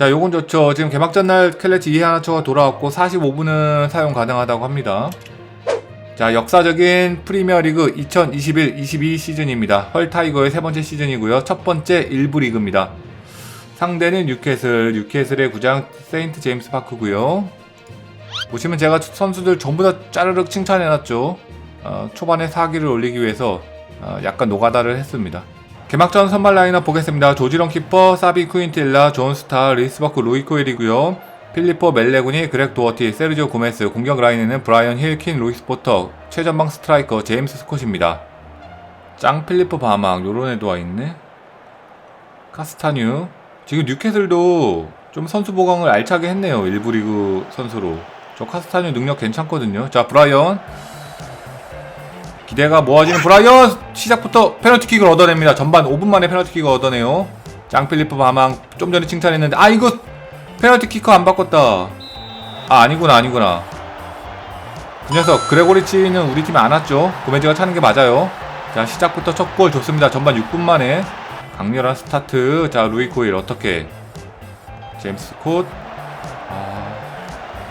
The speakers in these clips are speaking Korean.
자, 요건 좋죠. 지금 개막 전 날 켈레치 이해하나초가 돌아왔고 45분은 사용 가능하다고 합니다. 자, 역사적인 프리미어리그 2021-22 시즌입니다. 헐 타이거의 세 번째 시즌이고요. 첫 번째 일부 리그입니다. 상대는 뉴캐슬, 뉴캐슬의 구장 세인트 제임스 파크고요. 보시면 제가 선수들 전부 다 짜르륵 칭찬해놨죠. 어, 초반에 사기를 올리기 위해서 어, 약간 노가다를 했습니다. 개막전 선발 라인업 보겠습니다. 조지런 키퍼, 사비 쿠인틸라, 존 스타, 리스버크 루이 코일이고요. 필리포 멜레구니, 그렉 도어티, 세르지오 고메스, 공격 라인에는 브라이언 힐킨, 루이스 포터, 최전방 스트라이커 제임스 스콧입니다. 짱 필리포 바막 요런 애도 와 있네. 카스타뉴. 지금 뉴캐슬도 좀 선수 보강을 알차게 했네요. 일부 리그 선수로. 저 카스타뉴 능력 괜찮거든요. 자, 브라이언. 기대가 모아지는 브라이언 시작부터 페널티킥을 얻어냅니다. 전반 5분 만에 페널티킥을 얻어내요. 짱필리프 바망 좀 전에 칭찬했는데 아 이거 페널티킥커 안 바꿨다. 아 아니구나 아니구나. 그 녀석 그레고리치는 우리 팀에 안 왔죠. 고메즈가 차는 게 맞아요. 자 시작부터 첫 골 좋습니다. 전반 6분 만에 강렬한 스타트. 자 루이 코일 어떻게? 제임스 콧. 아...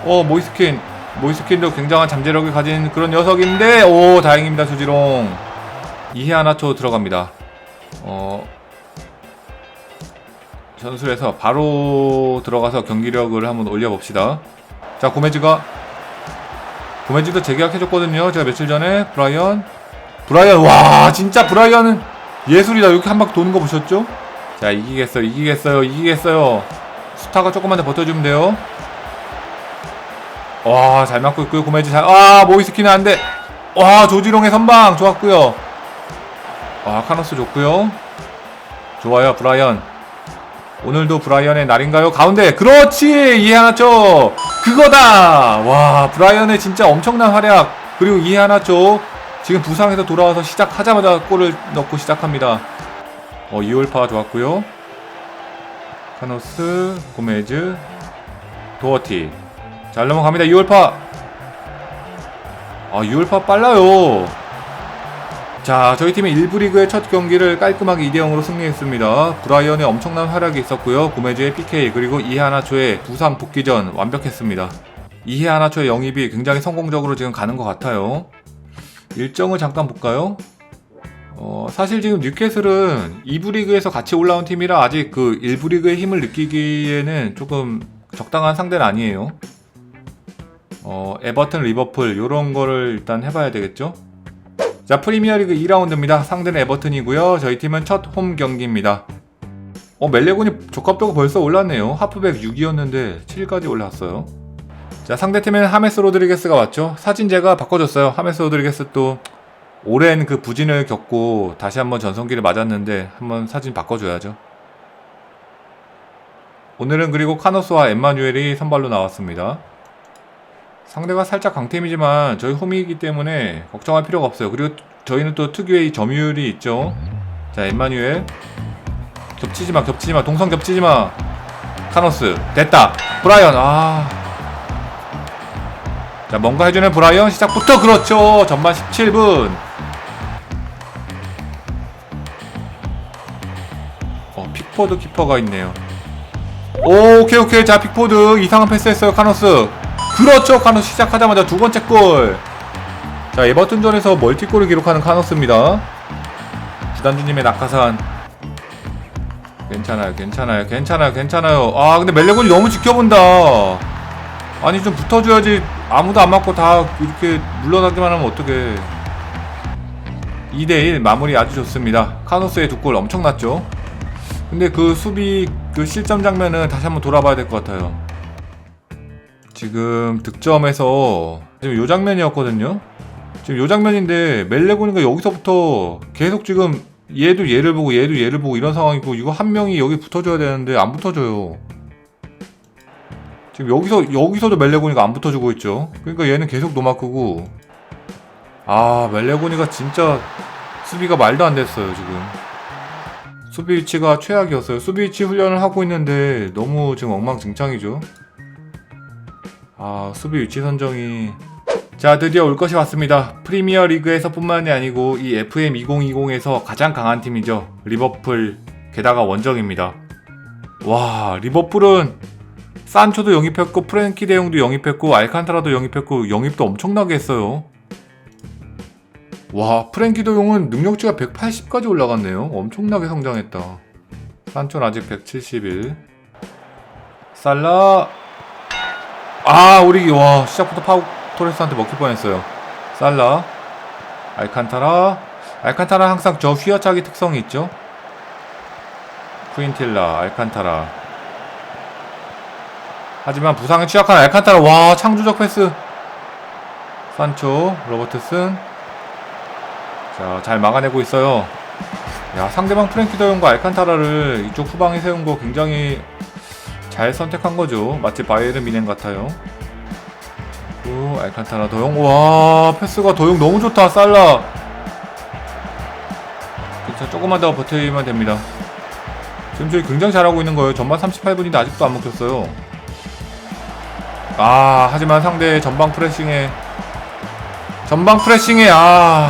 어 모이스킨 모이스킨도 굉장한 잠재력을 가진 그런 녀석인데 오 다행입니다 수지롱. 이해 하나초 들어갑니다. 어 전술에서 바로 들어가서 경기력을 한번 올려봅시다. 자 고메즈가 고메즈도 재계약해줬거든요. 제가 며칠 전에 브라이언. 브라이언 와 진짜 브라이언은 예술이다. 이렇게 한 바퀴 도는 거 보셨죠? 자 이기겠어요 이기겠어요 이기겠어요. 스타가 조금만 더 버텨주면 돼요 와, 잘 맞고 있고요. 고메즈 잘. 아, 모이스키는 안 돼. 와, 조지롱의 선방 좋았고요. 와, 카노스 좋고요. 좋아요, 브라이언. 오늘도 브라이언의 날인가요? 가운데. 그렇지! 이해 하나죠? 그거다! 와, 브라이언의 진짜 엄청난 활약. 그리고 이해 하나죠? 지금 부상에서 돌아와서 시작하자마자 골을 넣고 시작합니다. 어, 이올파 좋았고요. 카노스, 고메즈, 도어티. 잘 넘어갑니다. 2월파. 아, 2월파 빨라요. 자, 저희 팀의 1부 리그의 첫 경기를 깔끔하게 2대 0으로 승리했습니다. 브라이언의 엄청난 활약이 있었고요. 고메즈의 PK 그리고 이해하나초의 부산 복귀 전 완벽했습니다. 이해하나초의 영입이 굉장히 성공적으로 지금 가는 것 같아요. 일정을 잠깐 볼까요? 어, 사실 지금 뉴캐슬은 2부 리그에서 같이 올라온 팀이라 아직 그 1부 리그의 힘을 느끼기에는 조금 적당한 상대는 아니에요. 어, 에버튼, 리버풀 요런 거를 일단 해봐야 되겠죠? 자, 프리미어리그 2라운드입니다. 상대는 에버튼이고요. 저희 팀은 첫 홈 경기입니다. 어, 멜레곤이 적합도가 벌써 올랐네요. 하프백 6이었는데 7까지 올라왔어요. 자, 상대팀에는 하메스 로드리게스가 왔죠. 사진 제가 바꿔줬어요. 하메스 로드리게스 또 오랜 그 부진을 겪고 다시 한번 전성기를 맞았는데 한번 사진 바꿔줘야죠. 오늘은 그리고 카노스와 엠마뉴엘이 선발로 나왔습니다. 상대가 살짝 강팀이지만 저희 홈이기 때문에 걱정할 필요가 없어요. 그리고 저희는 또 특유의 이 점유율이 있죠. 자, 엠마뉴엘. 겹치지 마, 겹치지 마. 동선 겹치지 마. 카노스. 됐다. 브라이언. 아. 자, 뭔가 해주는 브라이언 시작부터 그렇죠. 전반 17분. 어, 픽포드 키퍼가 있네요. 오, 오케이, 오케이. 자, 픽포드. 이상한 패스 했어요, 카노스. 그렇죠 카노 시작하자마자 두 번째 골. 자 에버튼전에서 멀티골을 기록하는 카노스입니다. 지단주님의 낙하산. 괜찮아요, 괜찮아요, 괜찮아요, 괜찮아요. 아 근데 멜레곤이 너무 지켜본다. 아니 좀 붙어줘야지. 아무도 안 맞고 다 이렇게 물러나기만 하면 어떡해. 2대1 마무리 아주 좋습니다. 카노스의 두 골 엄청났죠. 근데 그 수비 그 실점 장면은 다시 한번 돌아봐야 될 것 같아요. 지금 득점에서 지금 요 장면이었거든요. 지금 요 장면인데 멜레고니가 여기서부터 계속 지금 얘도 얘를 보고 얘도 얘를 보고 이런 상황이고 이거 한 명이 여기 붙어줘야 되는데 안 붙어줘요. 지금 여기서 여기서도 멜레고니가 안 붙어주고 있죠. 그러니까 얘는 계속 노마크고 아 멜레고니가 진짜 수비가 말도 안 됐어요 지금. 수비 위치가 최악이었어요. 수비 위치 훈련을 하고 있는데 너무 지금 엉망진창이죠. 아, 수비 위치 선정이. 자, 드디어 올 것이 왔습니다. 프리미어 리그에서 뿐만이 아니고 이 FM 2020에서 가장 강한 팀이죠. 리버풀, 게다가 원정입니다. 와 리버풀은 산초도 영입했고 프랭키 대용도 영입했고 알칸타라도 영입했고 영입도 엄청나게 했어요. 와 프랭키 대용은 능력치가 180까지 올라갔네요. 엄청나게 성장했다. 산초는 아직 171. 살라 아 우리 와 시작부터 파우 토레스한테 먹힐 뻔했어요. 살라 알칸타라. 알칸타라 항상 저 휘어차기 특성이 있죠. 쿠인틸라 알칸타라. 하지만 부상에 취약한 알칸타라 와 창조적 패스. 산초 로버트슨. 자 잘 막아내고 있어요. 야 상대방 프랭키 더용과 알칸타라를 이쪽 후방에 세운 거 굉장히 잘 선택한 거죠 마치 바이에른 미넨 같아요 또 알칸타라 더용 와 패스가 더용 너무 좋다 살라 진짜 조금만 더 버티면 됩니다 지금 저희 굉장히 잘하고 있는 거예요. 전반 38분인데 아직도 안 먹혔어요. 아, 하지만 상대 전방 프레싱에 전방 프레싱에 아.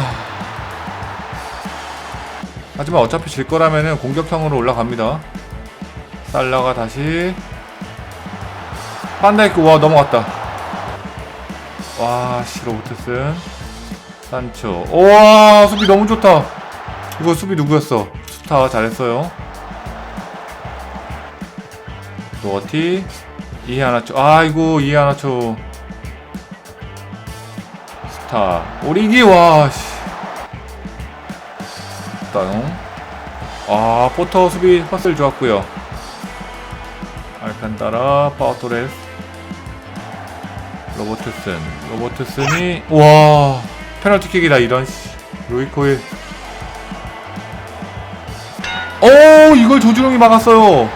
하지만 어차피 질 거라면은 공격형으로 올라갑니다. 살라가 다시 판다이크 와 넘어갔다. 와, 시로 못했음. 산초. 우와, 수비 너무 좋다. 이거 수비 누구였어? 스타 잘했어요. 노어티 이해하나초 아이고 이해하나초 스타 오리기 와씨 따용 아 포터 수비 퍼슬 좋았고요 알칸다라 파워토레스 로버트슨. 로버트슨이 와. 페널티킥이다 이런 씨. 로이코일 오 이걸 조주롱이 막았어요.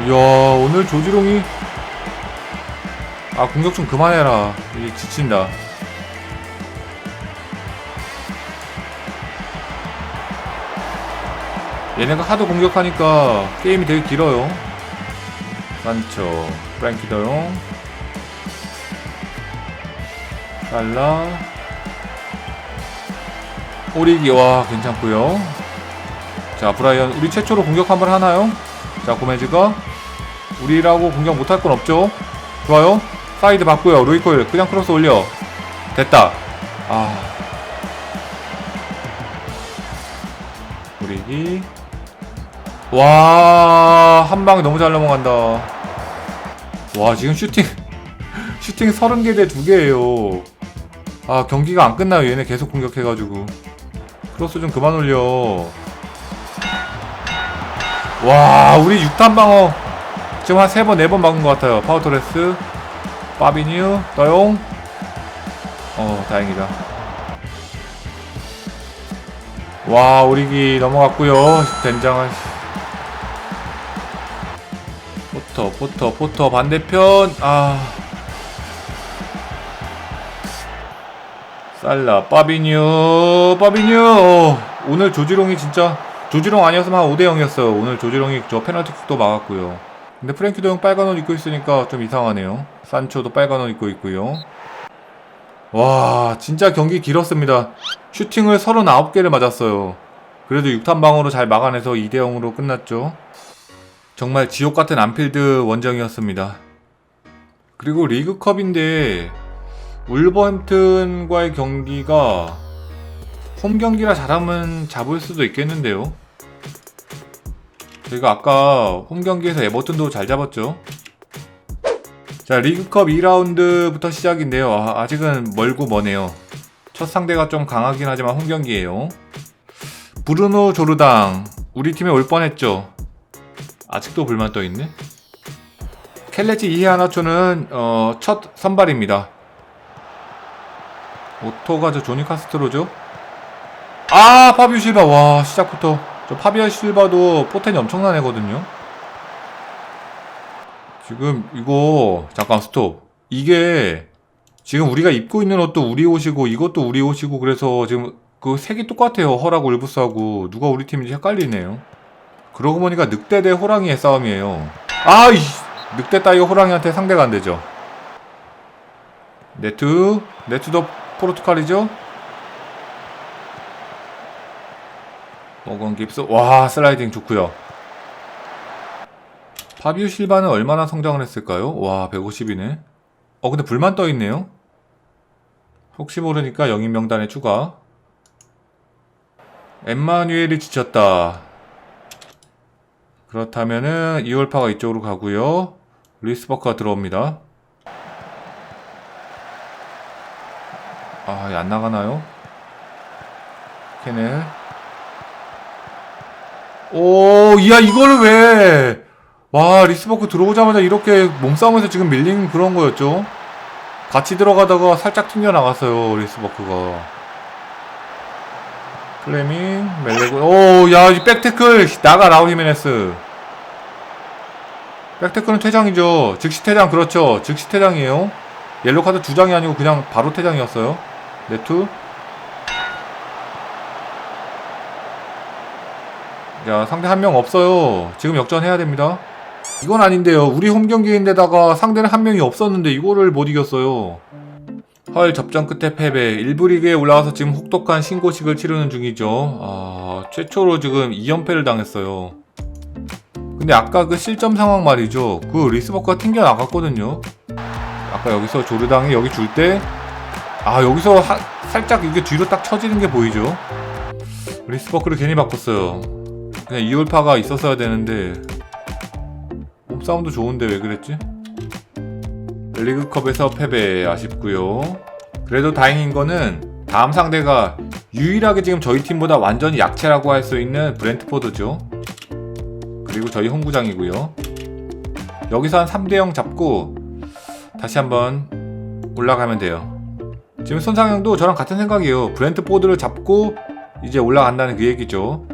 이야 오늘 조지롱이. 아 공격 좀 그만해라. 이게 지친다. 얘네가 하도 공격하니까 게임이 되게 길어요. 산초 프랭키 더용 살라. 오리기 와 괜찮고요. 자 브라이언 우리 최초로 공격 한번 하나요? 자 고메즈가. 우리라고 공격 못할 건 없죠? 좋아요. 사이드 받고요. 루이코일 그냥 크로스 올려. 됐다. 아. 우리기. 와 한방에 너무 잘 넘어간다. 와 지금 슈팅 슈팅 30개 대 2개에요 아 경기가 안 끝나요 얘네 계속 공격해가지고. 크로스 좀 그만 올려. 와 우리 6탄 방어. 지금 한 3번 4번 막은 것 같아요. 파워토레스 파비뉴 떠용. 어 다행이다. 와 오리기 넘어갔고요. 된장은 포터 포터 포터. 반대편. 아 살라 파비뉴 파비뉴 오늘 조지롱이 진짜 조지롱 아니었으면 한 5대 0이었어요. 오늘 조지롱이 저 페널티킥도 막았고요. 근데 프랭키도 형 빨간 옷 입고 있으니까 좀 이상하네요. 산초도 빨간 옷 입고 있고요. 와 진짜 경기 길었습니다. 슈팅을 39개를 맞았어요. 그래도 6탄 방어로 잘 막아내서 2대 0으로 끝났죠. 정말 지옥 같은 안필드 원정이었습니다. 그리고 리그컵인데 울버햄튼과의 경기가 홈 경기라 잘하면 잡을 수도 있겠는데요. 저희가 아까 홈 경기에서 에버튼도 잘 잡았죠. 자, 리그컵 2라운드부터 시작인데요. 아, 아직은 멀고 머네요. 첫 상대가 좀 강하긴 하지만 홈 경기예요. 브루노 조르당 우리 팀에 올 뻔했죠. 아직도 불만 떠 있네. 켈레치 이해하나초는 어, 첫 선발입니다. 오토가 저 조니 카스트로죠. 아 파비오 실바. 와 시작부터. 저 파비오 실바도 포텐이 엄청난 애거든요. 지금 이거 잠깐 스톱. 이게 지금 우리가 입고 있는 옷도 우리 옷이고 이것도 우리 옷이고 그래서 지금 그 색이 똑같아요. 허라고 울부스하고. 누가 우리 팀인지 헷갈리네요. 그러고 보니까 늑대 대 호랑이의 싸움이에요. 아이 늑대 따위가 호랑이한테 상대가 안 되죠. 네트 네트도 포르투갈이죠? 어건 깁스. 와 슬라이딩 좋고요. 파비오 실바는 얼마나 성장을 했을까요? 와 150이네. 어 근데 불만 떠 있네요. 혹시 모르니까 영인 명단에 추가. 엠마뉴엘이 지쳤다. 그렇다면은 이올파가 이쪽으로 가고요. 리스버커가 들어옵니다 아, 이안 나가나요? 케넬. 오, 야, 이거를 왜! 와, 리스버크 들어오자마자 이렇게 몸싸움에서 지금 밀린 그런 거였죠? 같이 들어가다가 살짝 튕겨 나갔어요, 리스버크가. 플레밍, 멜레고, 오, 야, 이 백태클! 나가, 라울 히메네스. 백태클은 퇴장이죠. 즉시 퇴장, 그렇죠. 즉시 퇴장이에요. 옐로 카드 두 장이 아니고 그냥 바로 퇴장이었어요. 네투. 야, 상대 한 명 없어요. 지금 역전해야 됩니다. 이건 아닌데요. 우리 홈 경기인데다가 상대는 한 명이 없었는데 이거를 못 이겼어요. 헐 접전 끝에 패배. 1부 리그에 올라와서 지금 혹독한 신고식을 치르는 중이죠. 아, 최초로 지금 2연패를 당했어요. 근데 아까 그 실점 상황 말이죠. 그 리스버크가 튕겨 나갔거든요. 아까 여기서 조르당이 여기 줄 때, 아, 여기서 하- 살짝 이게 뒤로 딱 쳐지는 게 보이죠. 리스버크를 괜히 바꿨어요. 그냥 이올파가 있었어야 되는데, 몸싸움도 좋은데 왜 그랬지? 리그컵에서 패배 아쉽고요. 그래도 다행인 거는 다음 상대가 유일하게 지금 저희 팀보다 완전히 약체라고 할 수 있는 브렌트포드죠. 그리고 저희 홈구장이고요. 여기서 한 3대0 잡고 다시 한번 올라가면 돼요. 지금 손상형도 저랑 같은 생각이에요. 브렌트포드를 잡고 이제 올라간다는 그 얘기죠.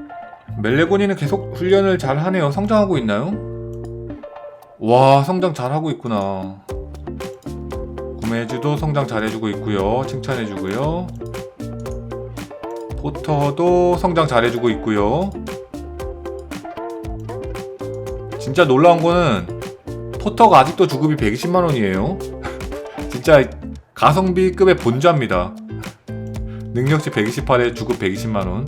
멜레고니는 계속 훈련을 잘 하네요. 성장하고 있나요? 와, 성장 잘 하고 있구나. 구매주도 성장 잘 해주고 있고요. 칭찬해주고요. 포터도 성장 잘 해주고 있고요. 진짜 놀라운 거는 포터가 아직도 주급이 120만 원이에요. 진짜 가성비급의 본좌입니다. 능력치 128에 주급 120만 원.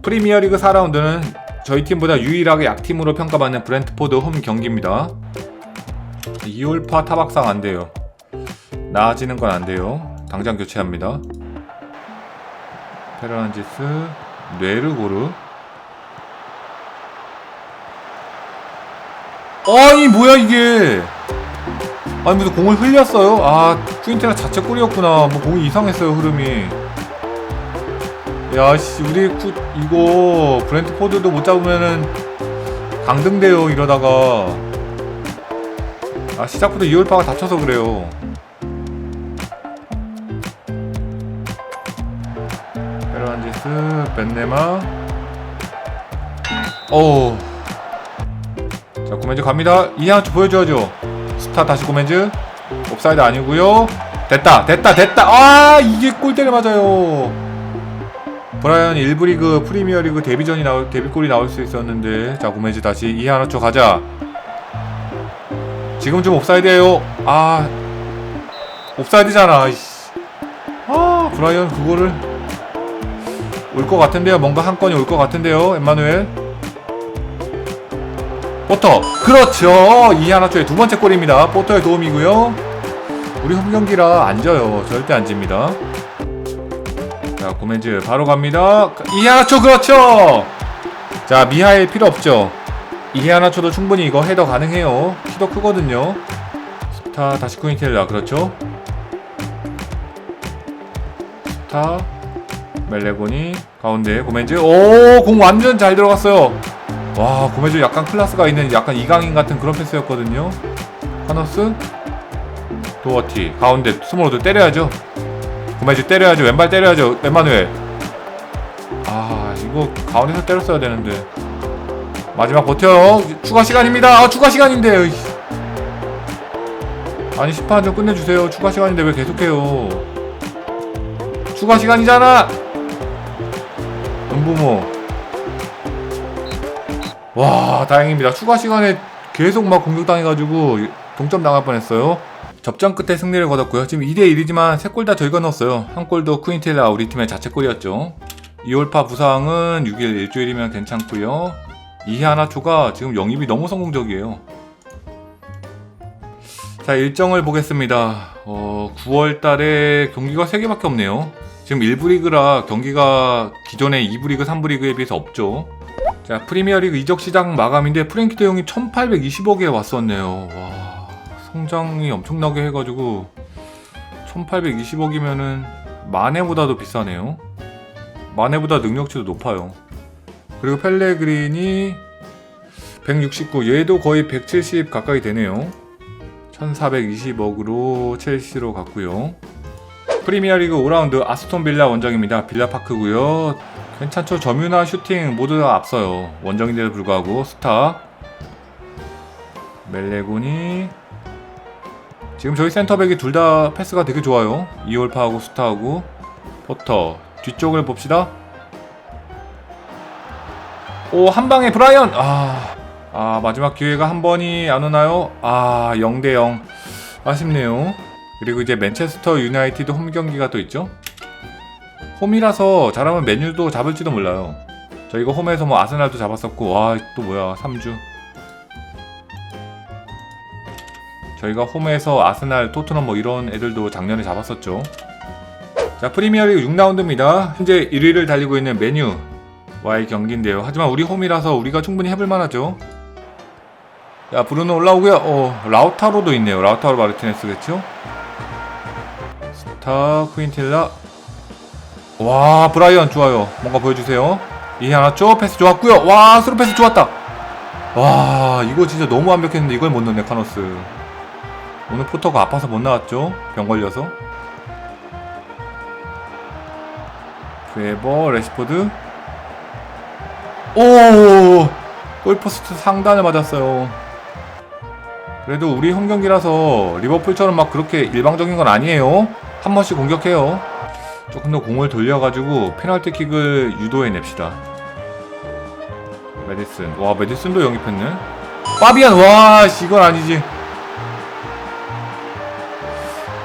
프리미어리그 4라운드는 저희 팀보다 유일하게 약팀으로 평가받는 브렌트포드 홈 경기입니다. 2홀파 타박상 안 돼요. 나아지는 건 안 돼요. 당장 교체합니다. 페르난지스, 뇌르고르. 아니 뭐야 이게? 아니 무슨 공을 흘렸어요? 아 퀸테라 자체 골이었구나. 뭐 공이 이상했어요 흐름이. 야씨 우리 쿠, 이거 브렌트 포드도 못 잡으면은 강등돼요 이러다가. 아 시작부터 이올파가 다쳐서 그래요. 페르난지스, 벤네마. 오. 자, 고멘즈 갑니다. 이하초 보여줘야죠. 스타 다시 고멘즈. 옵사이드 아니고요. 됐다, 됐다, 됐다. 아, 이게 골대를 맞아요. 브라이언 1부 리그 프리미어 리그 데뷔전이 나올 데뷔골이 나올 수 있었는데 자 고멘즈 다시 이하나초 가자. 지금 좀 옵사이드예요. 아, 옵사이드잖아. 아, 브라이언 그거를 올 것 같은데요. 뭔가 한 건이 올 것 같은데요. 엠마누엘. 포터. 그렇죠. 이하나초의 두 번째 골입니다. 포터의 도움이고요. 우리 홈 경기라 안 져요. 절대 안 집니다. 자, 고멘즈 바로 갑니다. 이하나초 그렇죠. 자, 미하일 필요 없죠. 이하나초도 충분히 이거 헤더 가능해요. 키도 크거든요. 스타 다시 쿠인텔라 그렇죠. 스타 멜레고니 가운데 고멘즈 오 공 완전 잘 들어갔어요 와 고멘즈 약간 클래스가 있는 약간 이강인 같은 그런 패스였거든요. 카너스? 도어티. 가운데 스몰로드 때려야죠. 고멘즈 때려야죠. 왼발 때려야죠. 엠마누엘. 아 이거 가운데서 때렸어야 되는데. 마지막 버텨요. 추가 시간입니다. 아 추가 시간인데 아니 10판 좀 끝내주세요. 추가 시간인데 왜 계속해요? 추가 시간이잖아! 은부모 와 다행입니다 추가 시간에 계속 막 공격당해가지고 동점 당할 뻔했어요 접전 끝에 승리를 거뒀고요 지금 2대1이지만 3골 다 저희가 넣었어요 한 골도 쿠인텔라 우리 팀의 자책골이었죠 2홀파 부상은 6일 일주일이면 괜찮고요 이하나초가 지금 영입이 너무 성공적이에요. 자, 일정을 보겠습니다. 어, 9월 달에 경기가 3개밖에 없네요. 지금 1부 리그라 경기가 기존의 2부 리그, 3부 리그에 비해서 없죠. 자, 프리미어 리그 이적 시장 마감인데 프랭키 대용이 1820억에 왔었네요. 와, 성장이 엄청나게 해가지고 1820억이면은 마네보다도 비싸네요. 마네보다 능력치도 높아요. 그리고 펠레그린이 169, 얘도 거의 170 가까이 되네요. 1420억으로 첼시로 갔고요. 프리미어리그 5라운드 아스톤 빌라 원정입니다. 빌라파크고요. 괜찮죠? 점유나 슈팅 모두 다 앞서요. 원정인데도 불구하고 스타 멜레곤이 지금 저희 센터백이 둘 다 패스가 되게 좋아요. 이올파하고 스타하고 포터 뒤쪽을 봅시다. 오 한 방에 브라이언 아, 아 마지막 기회가 한 번이 안 오나요? 아 0대0 아쉽네요. 그리고 이제 맨체스터 유나이티드 홈 경기가 또 있죠. 홈이라서 잘하면 메뉴도 잡을지도 몰라요. 저희가 홈에서 뭐 아스날도 잡았었고 와 또 뭐야 3주 저희가 홈에서 아스날, 토트넘 뭐 이런 애들도 작년에 잡았었죠. 자 프리미어리그 6라운드입니다. 현재 1위를 달리고 있는 메뉴 와의 경기인데요. 하지만 우리 홈이라서 우리가 충분히 해볼 만하죠. 자 브루노 올라오고요. 어 라우타로도 있네요. 라우타로 마르티네스겠죠? 스타 쿠인틸라 와 브라이언 좋아요. 뭔가 보여주세요. 이해 하나죠? 패스 좋았고요. 와 스루 패스 좋았다. 와 이거 진짜 너무 완벽했는데 이걸 못 넣네 카노스. 오늘 포터가 아파서 못 나왔죠? 병 걸려서. 웨버 레시포드 오 골포스트 상단을 맞았어요. 그래도 우리 홈 경기라서 리버풀처럼 막 그렇게 일방적인 건 아니에요. 한 번씩 공격해요. 조금 더 공을 돌려가지고 페널티킥을 유도해 냅시다. 메디슨. 와 메디슨도 영입했네. 파비안 와 씨, 이건 아니지.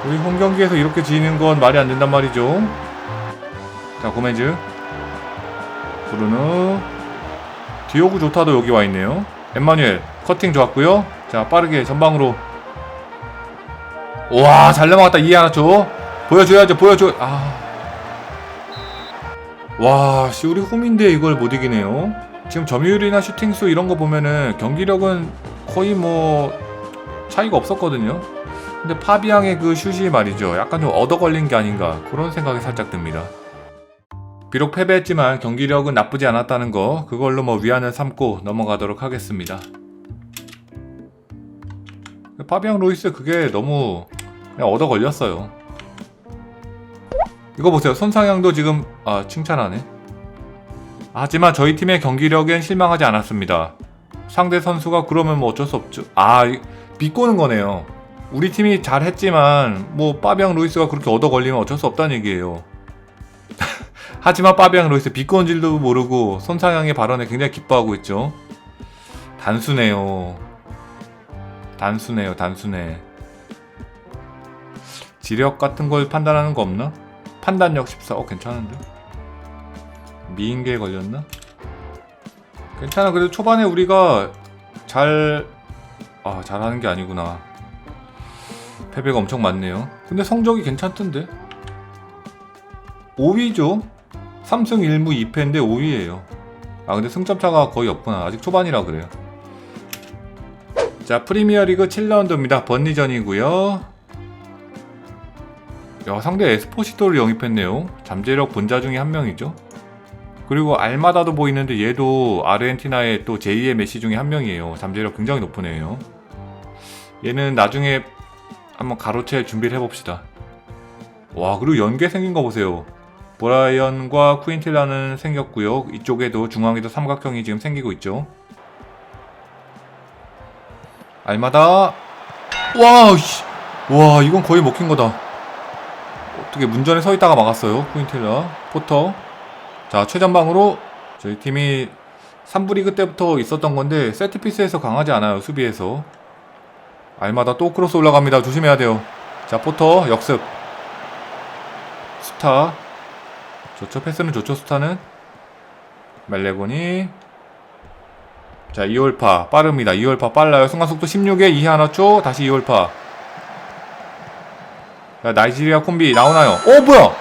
우리 홈 경기에서 이렇게 지는 건 말이 안 된단 말이죠. 자 고메즈. 브루노. 디오구 조타도 여기 와 있네요. 엠마뉴엘 커팅 좋았고요. 자 빠르게 전방으로. 와 잘 넘어갔다 이해 하나 줘. 보여줘야죠 보여줘. 아. 와, 씨, 우리 홈인데 이걸 못 이기네요. 지금 점유율이나 슈팅수 이런 거 보면은 경기력은 거의 뭐 차이가 없었거든요. 근데 파비앙의 그 슛이 말이죠. 약간 좀 얻어 걸린 게 아닌가 그런 생각이 살짝 듭니다. 비록 패배했지만 경기력은 나쁘지 않았다는 거 그걸로 뭐 위안을 삼고 넘어가도록 하겠습니다. 파비앙 로이스 그게 너무 얻어 걸렸어요. 이거 보세요. 손상향도 지금 아 칭찬하네. 하지만 저희 팀의 경기력엔 실망하지 않았습니다. 상대 선수가 그러면 뭐 어쩔 수 없죠. 아 이- 비꼬는 거네요. 우리 팀이 잘했지만 뭐 파비앙 루이스가 그렇게 얻어 걸리면 어쩔 수 없다는 얘기예요. 하지만 파비앙 루이스 비꼬는 줄도 모르고 손상향의 발언에 굉장히 기뻐하고 있죠. 단순해요. 단순해요. 단순해. 지력 같은 걸 판단하는 거 없나? 판단력 14. 어, 괜찮은데? 미인계에 걸렸나? 괜찮아. 그래도 초반에 우리가 잘, 아, 잘하는 게 아니구나. 패배가 엄청 많네요. 근데 성적이 괜찮던데? 5위죠? 3승 1무 2패인데 5위에요. 아, 근데 승점차가 거의 없구나. 아직 초반이라 그래요. 자, 프리미어리그 7라운드입니다. 번리전이고요. 야, 상대 에스포시토를 영입했네요. 잠재력 본자 중에 한 명이죠. 그리고 알마다도 보이는데 얘도 아르헨티나의 또 제2의 메시 중에 한 명이에요. 잠재력 굉장히 애예요. 얘는 나중에 한번 가로채 준비를 해봅시다. 와, 그리고 연계 생긴 거 보세요. 브라이언과 쿠인틸라는 생겼고요. 이쪽에도 중앙에도 삼각형이 지금 생기고 있죠. 알마다 와, 씨. 와, 이건 거의 먹힌 거다. 어떻게 문전에 서 있다가 막았어요. 쿠인틸라, 포터. 자, 최전방으로 저희 팀이 3부 리그 때부터 있었던 건데 세트피스에서 강하지 않아요. 수비에서. 알마다 또 크로스 올라갑니다. 조심해야 돼요. 자, 포터 역습. 스타. 좋죠. 패스는 좋죠. 스타는. 멜레곤이 자, 2홀파 빠릅니다. 2홀파 빨라요. 순간속도 16에 2 하나 초 다시 2홀파. 자, 나이지리아 콤비 나오나요? 어, 뭐야?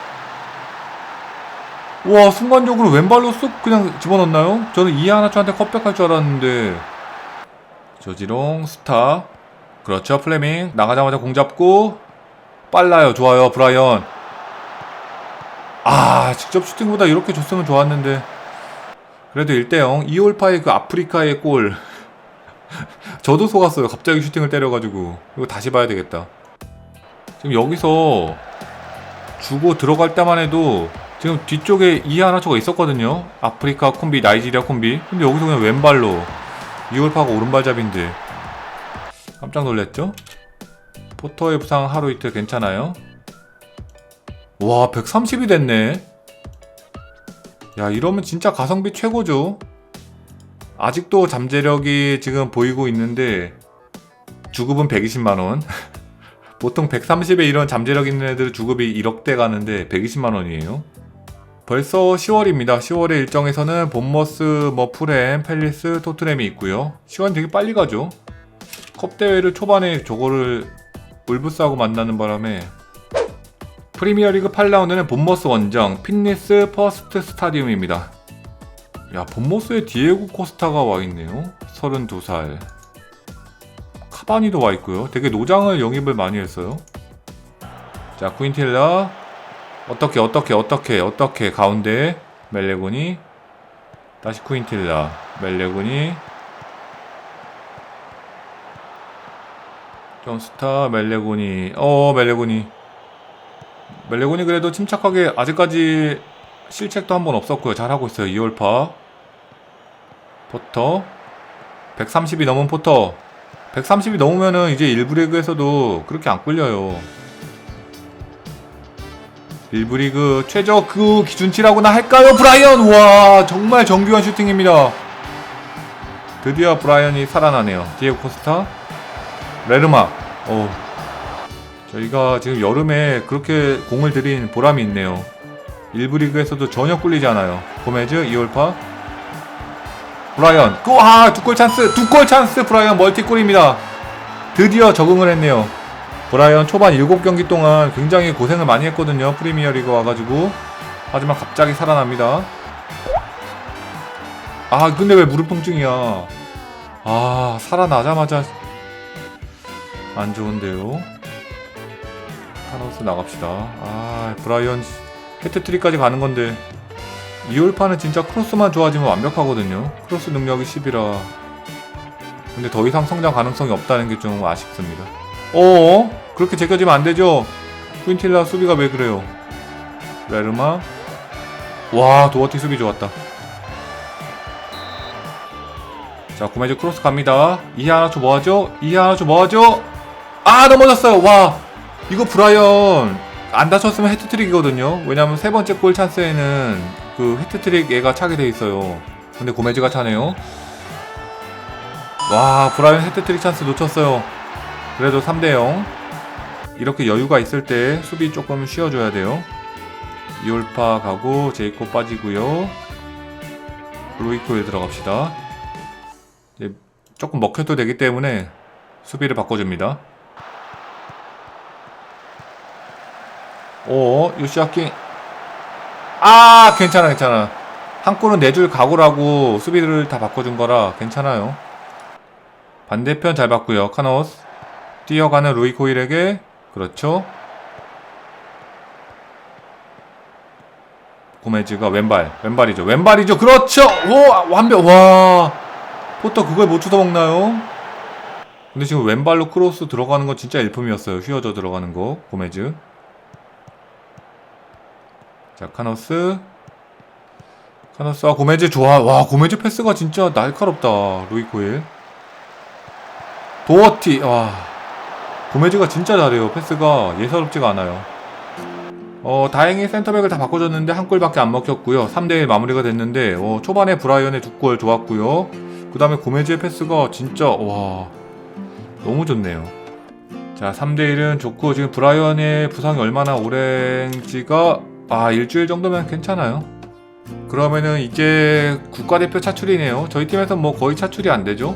와, 순간적으로 왼발로 쑥 그냥 집어넣나요? 저는 2 하나 초한테 컵백할 줄 알았는데. 저지롱 스타. 그렇죠, 플레밍. 나가자마자 공 잡고 빨라요. 좋아요, 브라이언. 아, 직접 슈팅보다 이렇게 줬으면 좋았는데. 그래도 1대0 이올파의 그 아프리카의 골 저도 속았어요 갑자기 슈팅을 때려가지고 이거 다시 봐야 되겠다 지금 여기서 주고 들어갈 때만 해도 지금 뒤쪽에 이하나초가 있었거든요. 아프리카 콤비 나이지리아 콤비. 근데 여기서 그냥 왼발로 이올파가 오른발잡인데 깜짝 놀랐죠? 포터의 부상 하루 이틀 괜찮아요? 와 130이 됐네. 야 이러면 진짜 가성비 최고죠. 아직도 잠재력이 지금 보이고 있는데 주급은 120만원 보통 130에 이런 잠재력 있는 애들은 주급이 1억대 가는데 120만원이에요 벌써 10월입니다 10월의 일정에서는 본머스, 뭐 프렘, 펠리스, 토트넘이 있고요 시간 되게 빨리 가죠 컵 대회를 초반에 저거를 울브스하고 만나는 바람에 프리미어리그 8라운드는 본머스 원정 핀니스 퍼스트 스타디움입니다. 야, 본머스에 디에고 코스타가 와 있네요. 32살. 카바니도 와 있고요. 되게 노장을 영입을 많이 했어요. 자, 쿠인틸라. 어떻게 어떻게 어떻게 어떻게 가운데 멜레고니 다시 쿠인틸라 멜레고니 존스타 멜레고니 어 멜레고니 멜레곤이 그래도 침착하게 아직까지 실책도 한 번 없었고요. 잘하고 있어요. 2홀파. 포터. 130이 넘은 포터. 130이 넘으면은 이제 일부 리그에서도 그렇게 안 끌려요. 일부 리그 최저 그 기준치라고나 할까요? 브라이언! 와, 정말 정교한 슈팅입니다. 드디어 브라이언이 살아나네요. 디에고 코스타. 레르마. 어, 저희가 지금 여름에 그렇게 공을 들인 보람이 있네요. 일부 리그에서도 전혀 꿀리지 않아요. 고메즈, 이올파, 브라이언. 고, 아, 두 골 찬스, 두 골 찬스, 브라이언 멀티골입니다. 드디어 적응을 했네요. 브라이언 초반 7경기 동안 굉장히 고생을 많이 했거든요. 프리미어 리그 와가지고. 하지만 갑자기 살아납니다. 아, 근데 왜 무릎 통증이야? 아, 살아나자마자 안 좋은데요. 타노스 나갑시다. 아, 브라이언 헤트트릭까지 가는 건데 이올파는 진짜 크로스만 좋아지면 완벽하거든요. 크로스 능력이 10이라. 근데 더 이상 성장 가능성이 없다는 게 좀 아쉽습니다. 어? 그렇게 제껴지면 안 되죠? 퀸틸라 수비가 왜 그래요? 레르마. 와, 도어티 수비 좋았다. 자, 구매즈 크로스 갑니다. 이하나초 뭐하죠? 이하나초 뭐하죠? 아, 넘어졌어요. 와, 이거 브라이언 안 다쳤으면 헤트트릭이거든요. 왜냐면 세 번째 골 찬스에는 그 헤트트릭 얘가 차게 돼 있어요. 근데 고메즈가 차네요. 와, 브라이언 헤트트릭 찬스 놓쳤어요. 그래도 3대 0. 이렇게 여유가 있을 때 수비 조금 쉬어줘야 돼요. 이올파 가고 제이코 빠지고요. 로이코에 들어갑시다. 이제 조금 먹혀도 되기 때문에 수비를 바꿔줍니다. 오, 요시아키. 아, 괜찮아, 괜찮아. 한 골은 내줄 각오라고 수비를 다 바꿔준 거라 괜찮아요. 반대편 잘 봤고요. 카노스. 뛰어가는 루이 코일에게 그렇죠. 고메즈가 왼발, 왼발이죠. 왼발이죠. 그렇죠. 오, 완벽. 와, 포터 그걸 못 주워 먹나요? 근데 지금 왼발로 크로스 들어가는 건 진짜 일품이었어요. 휘어져 들어가는 거, 고메즈. 자 카노스. 카노스 아 고메즈 좋아. 와 고메즈 패스가 진짜 날카롭다 루이코일 도어티 와. 고메즈가 진짜 잘해요. 패스가 예사롭지가 않아요. 어 다행히 센터백을 다 바꿔줬는데 한 골밖에 안 먹혔고요. 3대1 마무리가 됐는데 어, 초반에 브라이언의 두 골 좋았고요. 그 다음에 고메즈의 패스가 진짜 와. 너무 좋네요. 자 3대1은 좋고 지금 브라이언의 부상이 얼마나 오랜지가 아 일주일 정도면 괜찮아요 그러면은 이제 국가대표 차출이네요. 저희 팀에서 뭐 거의 차출이 안 되죠.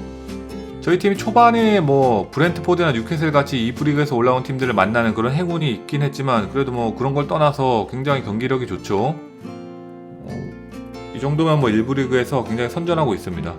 저희 팀이 초반에 뭐 브렌트포드나 뉴캐슬 같이 이 브리그에서 올라온 팀들을 만나는 그런 행운이 있긴 했지만 그래도 뭐 그런 걸 떠나서 굉장히 경기력이 좋죠. 어, 이 정도면 뭐 1부 리그에서 굉장히 선전하고 있습니다.